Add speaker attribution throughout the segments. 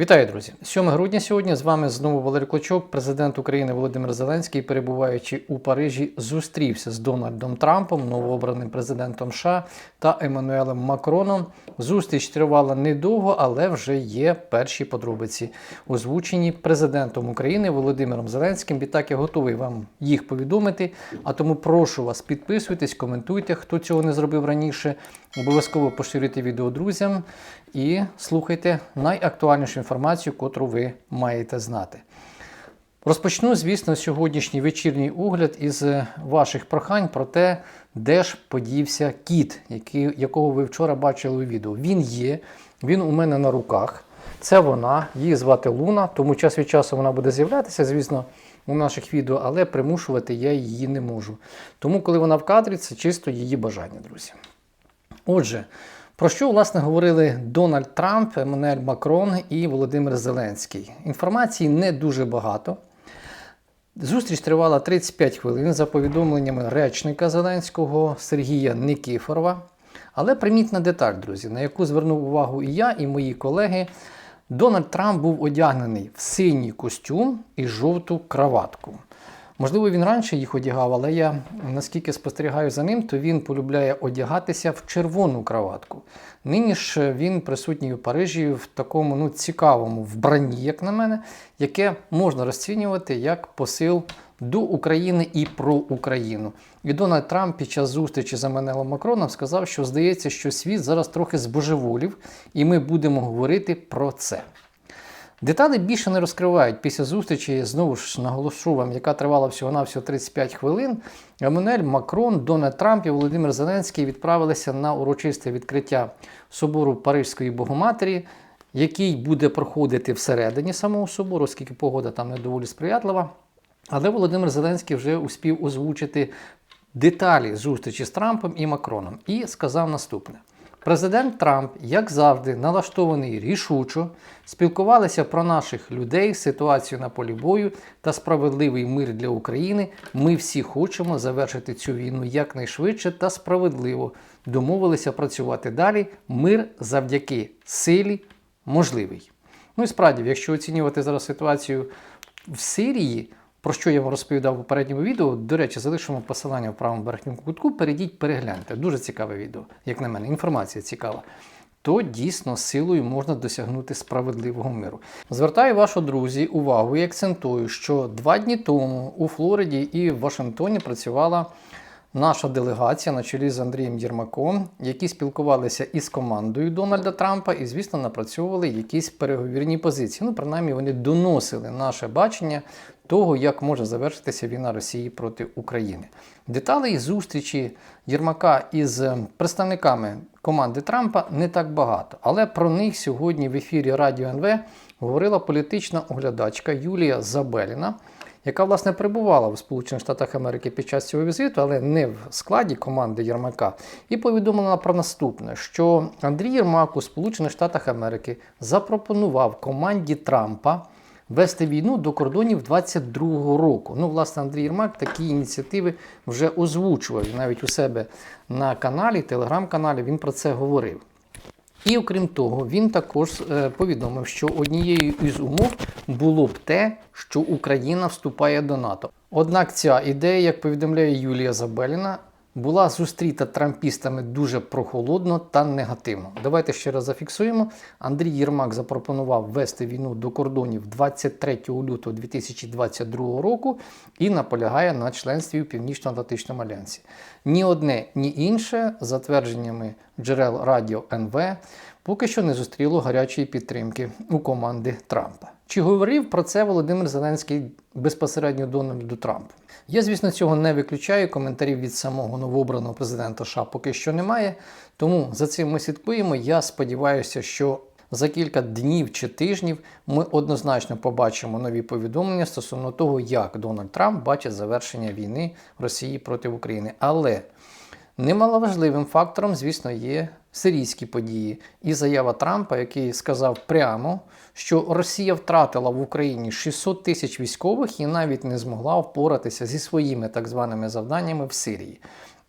Speaker 1: Вітаю, друзі! 7 грудня сьогодні з вами знову Валерій Клочок, президент України Володимир Зеленський, перебуваючи у Парижі, зустрівся з Дональдом Трампом, новообраним президентом США та Еммануелем Макроном. Зустріч тривала недовго, але вже є перші подробиці, озвучені президентом України Володимиром Зеленським. Відтак я готовий вам їх повідомити. А тому прошу вас підписуйтесь, коментуйте, хто цього не зробив раніше. Обов'язково поширюйте відео друзям і слухайте найактуальнішу інформацію, котру ви маєте знати. Розпочну, звісно, сьогоднішній вечірній огляд із ваших прохань про те, де ж подівся кіт, який, якого ви вчора бачили у відео. Він є, він у мене на руках. Це вона, її звати Луна, тому час від часу вона буде з'являтися, звісно, у наших відео, але примушувати я її не можу. Тому, коли вона в кадрі, це чисто її бажання, друзі. Отже, про що власне говорили Дональд Трамп, Еммануель Макрон і Володимир Зеленський? Інформації не дуже багато. Зустріч тривала 35 хвилин за повідомленнями речника Зеленського Сергія Никифорова. Але примітна деталь, друзі, на яку звернув увагу і я, і мої колеги. Дональд Трамп був одягнений в синій костюм і жовту краватку. Можливо, він раніше їх одягав, але я наскільки спостерігаю за ним, то він полюбляє одягатися в червону краватку. Нині ж він присутній у Парижі в такому ну, цікавому вбранні, як на мене, яке можна розцінювати як посил до України і про Україну. І Дональд Трамп під час зустрічі з Еммануелем Макроном сказав, що здається, що світ зараз трохи збожеволів, і ми будемо говорити про це. Деталі більше не розкривають після зустрічі, знову ж наголошу вам, яка тривала всього-навсього 35 хвилин. Еммануель Макрон, Дональд Трамп і Володимир Зеленський відправилися на урочисте відкриття собору Парижської Богоматері, який буде проходити всередині самого собору, оскільки погода там не доволі сприятлива. Але Володимир Зеленський вже успів озвучити деталі зустрічі з Трампом і Макроном і сказав наступне. Президент Трамп, як завжди, налаштований рішучо, спілкувалися про наших людей, ситуацію на полі бою та справедливий мир для України. Ми всі хочемо завершити цю війну якнайшвидше та справедливо. Домовилися працювати далі. Мир завдяки силі можливий. Ну і справді, якщо оцінювати зараз ситуацію в Сирії, про що я вам розповідав у попередньому відео. До речі, залишимо посилання в правому верхньому кутку. Перейдіть, перегляньте. Дуже цікаве відео, як на мене, інформація цікава. То дійсно силою можна досягнути справедливого миру. Звертаю вашу друзі увагу і акцентую, що два дні тому у Флориді і в Вашингтоні працювала наша делегація на чолі з Андрієм Єрмаком, які спілкувалися із командою Дональда Трампа і, звісно, напрацьовували якісь переговірні позиції. Ну, принаймні, вони доносили наше бачення того, як може завершитися війна Росії проти України. Деталей зустрічі Єрмака із представниками команди Трампа не так багато, але про них сьогодні в ефірі Радіо НВ говорила політична оглядачка Юлія Забеліна яка власне перебувала в Сполучених Штатах Америки під час цього візиту, але не в складі команди Єрмака, і повідомила про наступне: що Андрій Єрмак у Сполучених Штатах Америки запропонував команді Трампа. Вести війну до кордонів 22-го року. Ну, власне, Андрій Єрмак такі ініціативи вже озвучував. Навіть у себе на каналі, телеграм-каналі він про це говорив. І окрім того, він також е, повідомив, що однією із умов було б те, що Україна вступає до НАТО. Однак ця ідея, як повідомляє Юлія Забеліна, була зустріта трампістами дуже прохолодно та негативно. Давайте ще раз зафіксуємо. Андрій Єрмак запропонував ввести війну до кордонів 23 лютого 2022 року і наполягає на членстві в Північно-Атлантичному альянсі. Ні одне, ні інше, за твердженнями джерел Радіо НВ, поки що не зустріло гарячої підтримки у команди Трампа. Чи говорив про це Володимир Зеленський безпосередньо Дональду Трампу? Я, звісно, цього не виключаю. Коментарів від самого новообраного президента США поки що немає. Тому за цим ми слідкуємо. Я сподіваюся, що за кілька днів чи тижнів ми однозначно побачимо нові повідомлення стосовно того, як Дональд Трамп бачить завершення війни Росії проти України. Але немаловажливим фактором, звісно, є сирійські події і заява Трампа, який сказав прямо, що Росія втратила в Україні 600 тисяч військових і навіть не змогла впоратися зі своїми так званими завданнями в Сирії.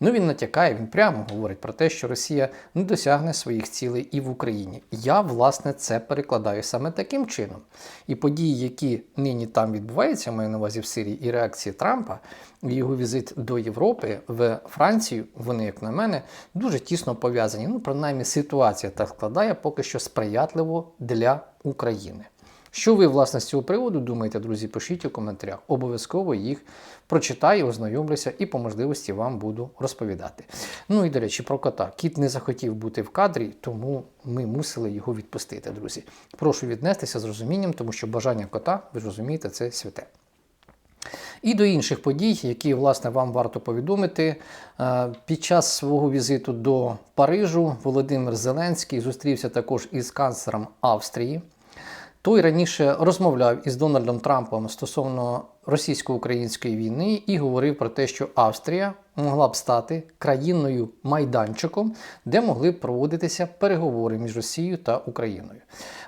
Speaker 1: Ну він натякає, він прямо говорить про те, що Росія не досягне своїх цілей і в Україні. Я, власне, це перекладаю саме таким чином. І події, які нині там відбуваються, маю на увазі в Сирії, і реакції Трампа, і його візит до Європи в Францію, вони, як на мене, дуже тісно пов'язані. Ну, принаймні, ситуація так складає поки що сприятливо для України. Що ви, власне, з цього приводу думаєте, друзі? Пишіть у коментарях. Обов'язково їх прочитаю, ознайомлюся і по можливості вам буду розповідати. Ну і до речі, про кота. Кіт не захотів бути в кадрі, тому ми мусили його відпустити, друзі. Прошу віднестися з розумінням, тому що бажання кота, ви розумієте, це святе. І до інших подій, які власне вам варто повідомити. Е, Під час свого візиту до Парижу Володимир Зеленський зустрівся також із канцлером Австрії. Той раніше розмовляв із Дональдом Трампом стосовно російсько-української війни і говорив про те, що Австрія могла б стати країною майданчиком, де могли б проводитися переговори між Росією та Україною.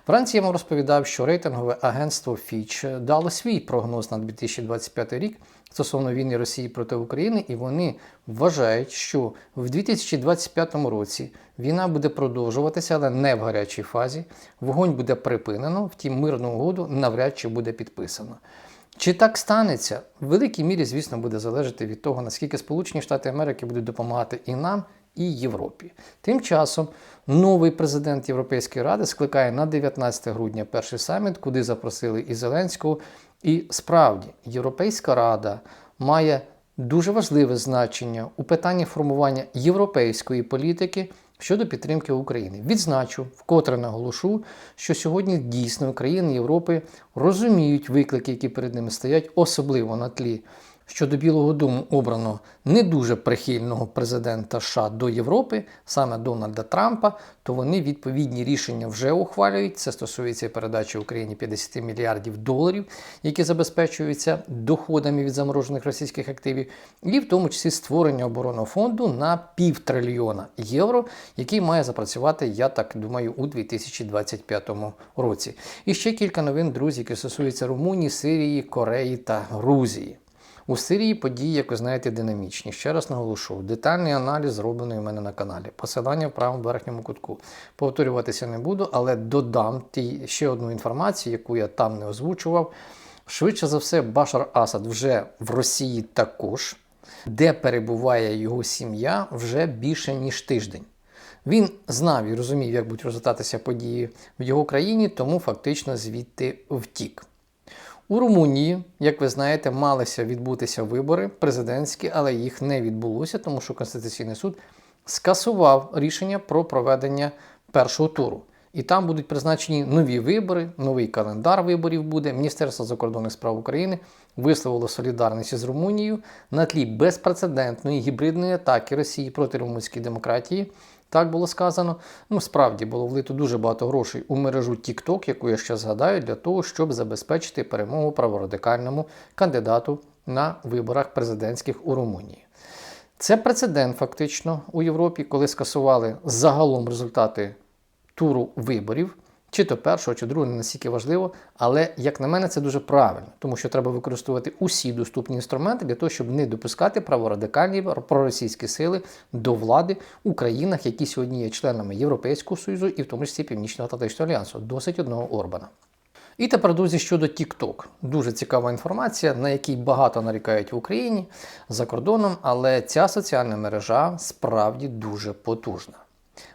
Speaker 1: Вранці я вам розповідав, що рейтингове агентство Fitch дало свій прогноз на 2025 рік стосовно війни Росії проти України, і вони вважають, що в 2025 році війна буде продовжуватися, але не в гарячій фазі. Вогонь буде припинено, втім мирну угоду навряд чи буде підписано. Чи так станеться, в великій мірі, звісно, буде залежати від того, наскільки Сполучені Штати Америки будуть допомагати і нам, і Європі. Тим часом новий президент Європейської ради скликає на 19 грудня перший саміт, куди запросили і Зеленського. І справді Європейська рада має дуже важливе значення у питанні формування європейської політики щодо підтримки України. Відзначу, вкотре наголошу, що сьогодні дійсно країни Європи розуміють виклики, які перед ними стоять, особливо на тлі що до Білого Дому обрано не дуже прихильного президента США до Європи, саме Дональда Трампа, то вони відповідні рішення вже ухвалюють. Це стосується передачі Україні 50 мільярдів доларів, які забезпечуються доходами від заморожених російських активів, і в тому числі створення оборонного фонду на півтрильйона євро, який має запрацювати, я так думаю, у 2025 році. І ще кілька новин, друзі, які стосуються Румунії, Сирії, Кореї та Грузії. У Сирії події, як ви знаєте, динамічні. Ще раз наголошу, детальний аналіз зроблений у мене на каналі. Посилання в правому верхньому кутку. Повторюватися не буду, але додам ті ще одну інформацію, яку я там не озвучував. Швидше за все, Башар Асад вже в Росії також, де перебуває його сім'я вже більше ніж тиждень. Він знав і розумів, як будуть розвитатися події в його країні, тому фактично звідти втік. У Румунії, як ви знаєте, малися відбутися вибори президентські, але їх не відбулося, тому що Конституційний суд скасував рішення про проведення першого туру. І там будуть призначені нові вибори, новий календар виборів буде. Міністерство закордонних справ України висловило солідарність із Румунією на тлі безпрецедентної гібридної атаки Росії проти румунської демократії. Так було сказано. Ну, справді було влито дуже багато грошей у мережу TikTok, яку я ще згадаю, для того, щоб забезпечити перемогу праворадикальному кандидату на виборах президентських у Румунії. Це прецедент фактично у Європі, коли скасували загалом результати туру виборів. Чи то першого, чи другого, не настільки важливо, але, як на мене, це дуже правильно, тому що треба використовувати усі доступні інструменти для того, щоб не допускати праворадикальні проросійські сили до влади у країнах, які сьогодні є членами Європейського Союзу і в тому числі Північно-Атлантичного альянсу. Досить одного Орбана. І тепер, друзі, щодо TikTok. Дуже цікава інформація, на якій багато нарікають в Україні за кордоном, але ця соціальна мережа справді дуже потужна.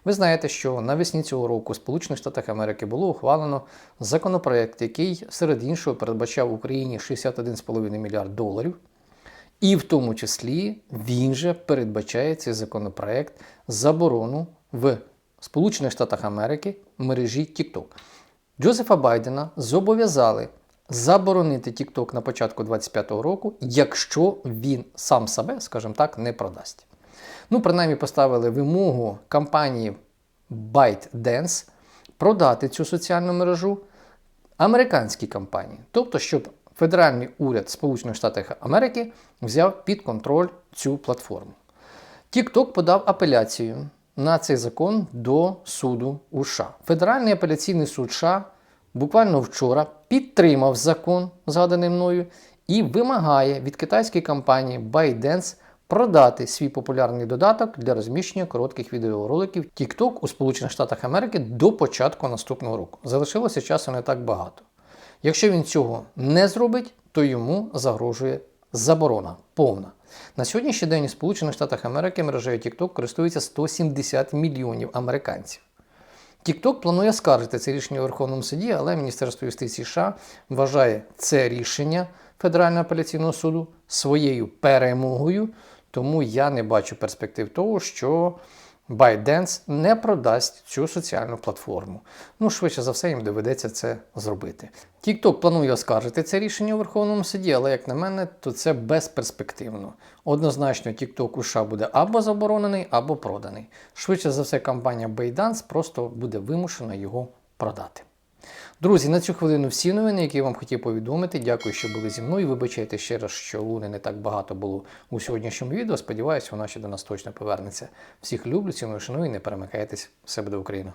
Speaker 1: Ви знаєте, що навесні цього року в Сполучених Штатах Америки було ухвалено законопроект, який серед іншого передбачав Україні 61,5 мільярд доларів. І в тому числі він же передбачає цей законопроект заборону в Сполучених Штатах Америки мережі TikTok. Джозефа Байдена зобов'язали заборонити TikTok на початку 2025 року, якщо він сам себе, скажімо так, не продасть. Ну, принаймні, поставили вимогу компанії ByteDance продати цю соціальну мережу американській компанії. Тобто, щоб федеральний уряд Сполучених Штатів Америки взяв під контроль цю платформу. TikTok подав апеляцію на цей закон до суду у США. Федеральний апеляційний суд США буквально вчора підтримав закон, згаданий мною, і вимагає від китайської компанії ByteDance продати свій популярний додаток для розміщення коротких відеороликів TikTok у Сполучених Штатах Америки до початку наступного року. Залишилося часу не так багато. Якщо він цього не зробить, то йому загрожує заборона повна. На сьогоднішній день у Сполучених Штатах Америки мережею TikTok користується 170 мільйонів американців. TikTok планує скаржити це рішення у Верховному суді, але Міністерство юстиції США вважає це рішення Федерального апеляційного суду своєю перемогою, тому я не бачу перспектив того, що ByteDance не продасть цю соціальну платформу. Ну, швидше за все, їм доведеться це зробити. TikTok планує оскаржити це рішення у Верховному суді, але, як на мене, то це безперспективно. Однозначно, TikTok у США буде або заборонений, або проданий. Швидше за все, компанія ByteDance просто буде вимушена його продати. Друзі, на цю хвилину всі новини, які я вам хотів повідомити. Дякую, що були зі мною. Вибачайте ще раз, що луни не так багато було у сьогоднішньому відео. Сподіваюсь, вона ще до нас точно повернеться. Всіх люблю, ціную, шаную і не перемикайтесь. Все буде Україна!